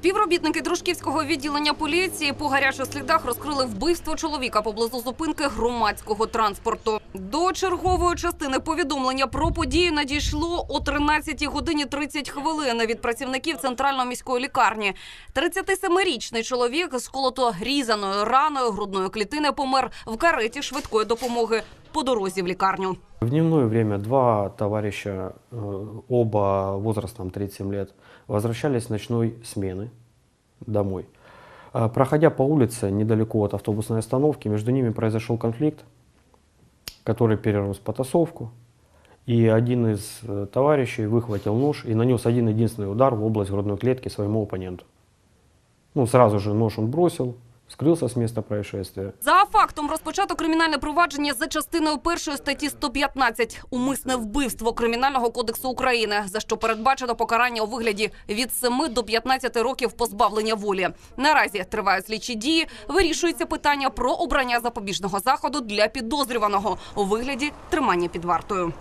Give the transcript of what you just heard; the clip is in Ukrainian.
Співробітники дружківського відділення поліції по гарячих слідах розкрили вбивство чоловіка поблизу зупинки громадського транспорту. До чергової частини повідомлення про подію надійшло о 13 годині 30 хвилин від працівників центральної міської лікарні. 37-річний чоловік з колото різаною раною грудної клітини помер в кареті швидкої допомоги по дорозі в лікарню. В дневное время два товарища, э, оба возрастом 37 лет, возвращались с ночной смены домой. А, Проходя по улице недалеко от автобусной остановки, между ними произошел конфликт, который перерос в потасовку. И один из э, товарищей выхватил нож и нанес один единственный удар в область грудной клетки своему оппоненту. Ну, сразу же нож он бросил, скрылся с места происшествия. За фактом розпочато кримінальне провадження за частиною першої статті 115 – умисне вбивство Кримінального кодексу України, за що передбачено покарання у вигляді від 7 до 15 років позбавлення волі. Наразі тривають слідчі дії, вирішується питання про обрання запобіжного заходу для підозрюваного у вигляді тримання під вартою.